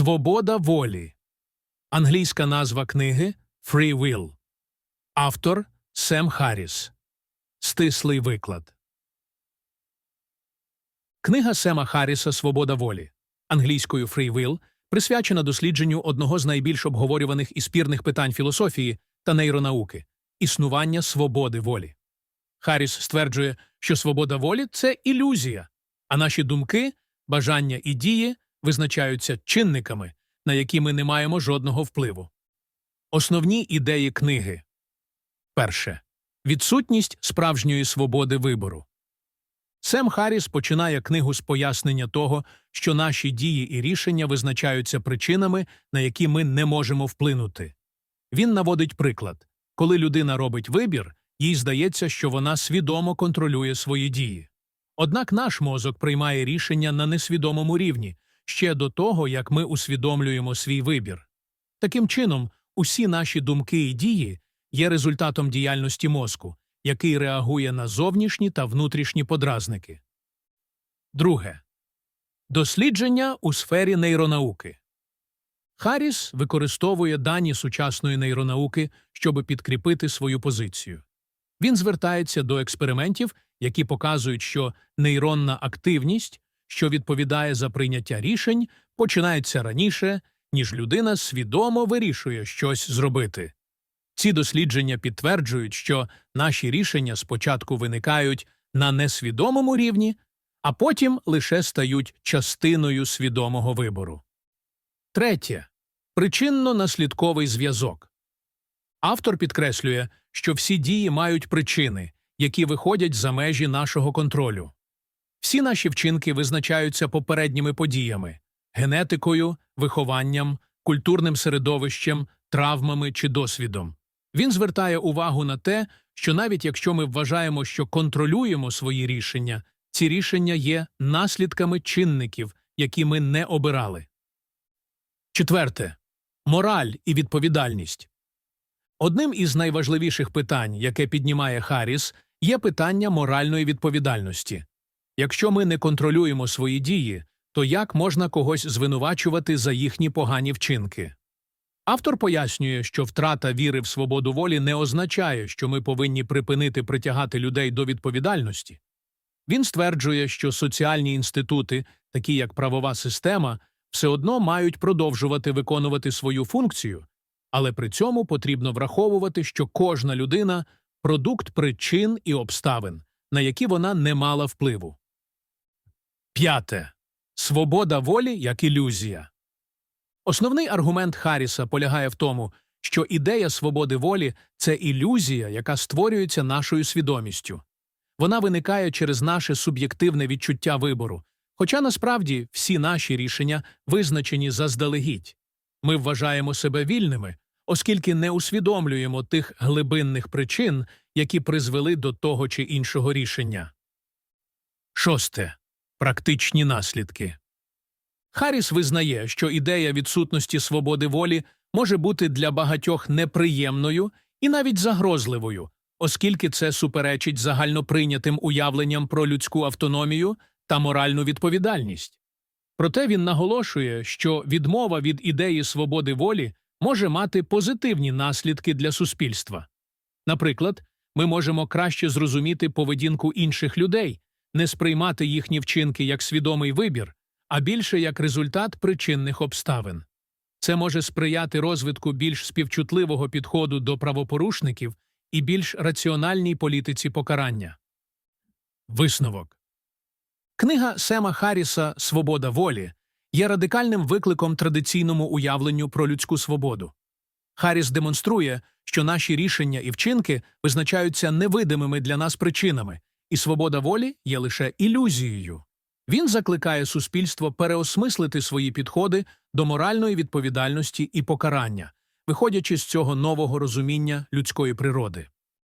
Свобода волі. Англійська назва книги Free Will. Автор Сем Харріс. Стислий виклад. Книга Сема Харріса Свобода волі англійською Free Will присвячена дослідженню одного з найбільш обговорюваних і спірних питань філософії та нейронауки існування свободи волі. Харріс стверджує, що свобода волі це ілюзія, а наші думки, бажання і дії визначаються чинниками, на які ми не маємо жодного впливу. Основні ідеї книги перше відсутність справжньої свободи вибору. Сем Харріс починає книгу з пояснення того, що наші дії і рішення визначаються причинами, на які ми не можемо вплинути. Він наводить приклад коли людина робить вибір, їй здається, що вона свідомо контролює свої дії. Однак наш мозок приймає рішення на несвідомому рівні ще до того, як ми усвідомлюємо свій вибір. Таким чином, усі наші думки і дії є результатом діяльності мозку, який реагує на зовнішні та внутрішні подразники. Друге. Дослідження у сфері нейронауки. Харріс використовує дані сучасної нейронауки, щоб підкріпити свою позицію. Він звертається до експериментів, які показують, що нейронна активність, що відповідає за прийняття рішень, починається раніше, ніж людина свідомо вирішує щось зробити. Ці дослідження підтверджують, що наші рішення спочатку виникають на несвідомому рівні, а потім лише стають частиною свідомого вибору. Третє. Причинно-наслідковий зв'язок. Автор підкреслює, що всі дії мають причини, які виходять за межі нашого контролю. Всі наші вчинки визначаються попередніми подіями генетикою, вихованням, культурним середовищем, травмами чи досвідом. Він звертає увагу на те, що навіть якщо ми вважаємо, що контролюємо свої рішення, ці рішення є наслідками чинників, які ми не обирали. Четверте. Мораль і відповідальність. Одним із найважливіших питань, яке піднімає Харріс, є питання моральної відповідальності. Якщо ми не контролюємо свої дії, то як можна когось звинувачувати за їхні погані вчинки? Автор пояснює, що втрата віри в свободу волі не означає, що ми повинні припинити притягати людей до відповідальності. Він стверджує, що соціальні інститути, такі як правова система, все одно мають продовжувати виконувати свою функцію, але при цьому потрібно враховувати, що кожна людина продукт причин і обставин, на які вона не мала впливу. П'яте. Свобода волі як ілюзія. Основний аргумент Харріса полягає в тому, що ідея свободи волі це ілюзія, яка створюється нашою свідомістю. Вона виникає через наше суб'єктивне відчуття вибору, хоча насправді всі наші рішення визначені заздалегідь. Ми вважаємо себе вільними, оскільки не усвідомлюємо тих глибинних причин, які призвели до того чи іншого рішення. Шосте. Практичні наслідки. Харріс визнає, що ідея відсутності свободи волі може бути для багатьох неприємною і навіть загрозливою, оскільки це суперечить загальноприйнятим уявленням про людську автономію та моральну відповідальність. Проте він наголошує, що відмова від ідеї свободи волі може мати позитивні наслідки для суспільства. Наприклад, ми можемо краще зрозуміти поведінку інших людей, не сприймати їхні вчинки як свідомий вибір, а більше як результат причинних обставин. Це може сприяти розвитку більш співчутливого підходу до правопорушників і більш раціональній політиці покарання. Висновок Книга Сема Харріса Свобода волі є радикальним викликом традиційному уявленню про людську свободу. Харріс демонструє, що наші рішення і вчинки визначаються невидимими для нас причинами, і свобода волі є лише ілюзією. Він закликає суспільство переосмислити свої підходи до моральної відповідальності і покарання, виходячи з цього нового розуміння людської природи.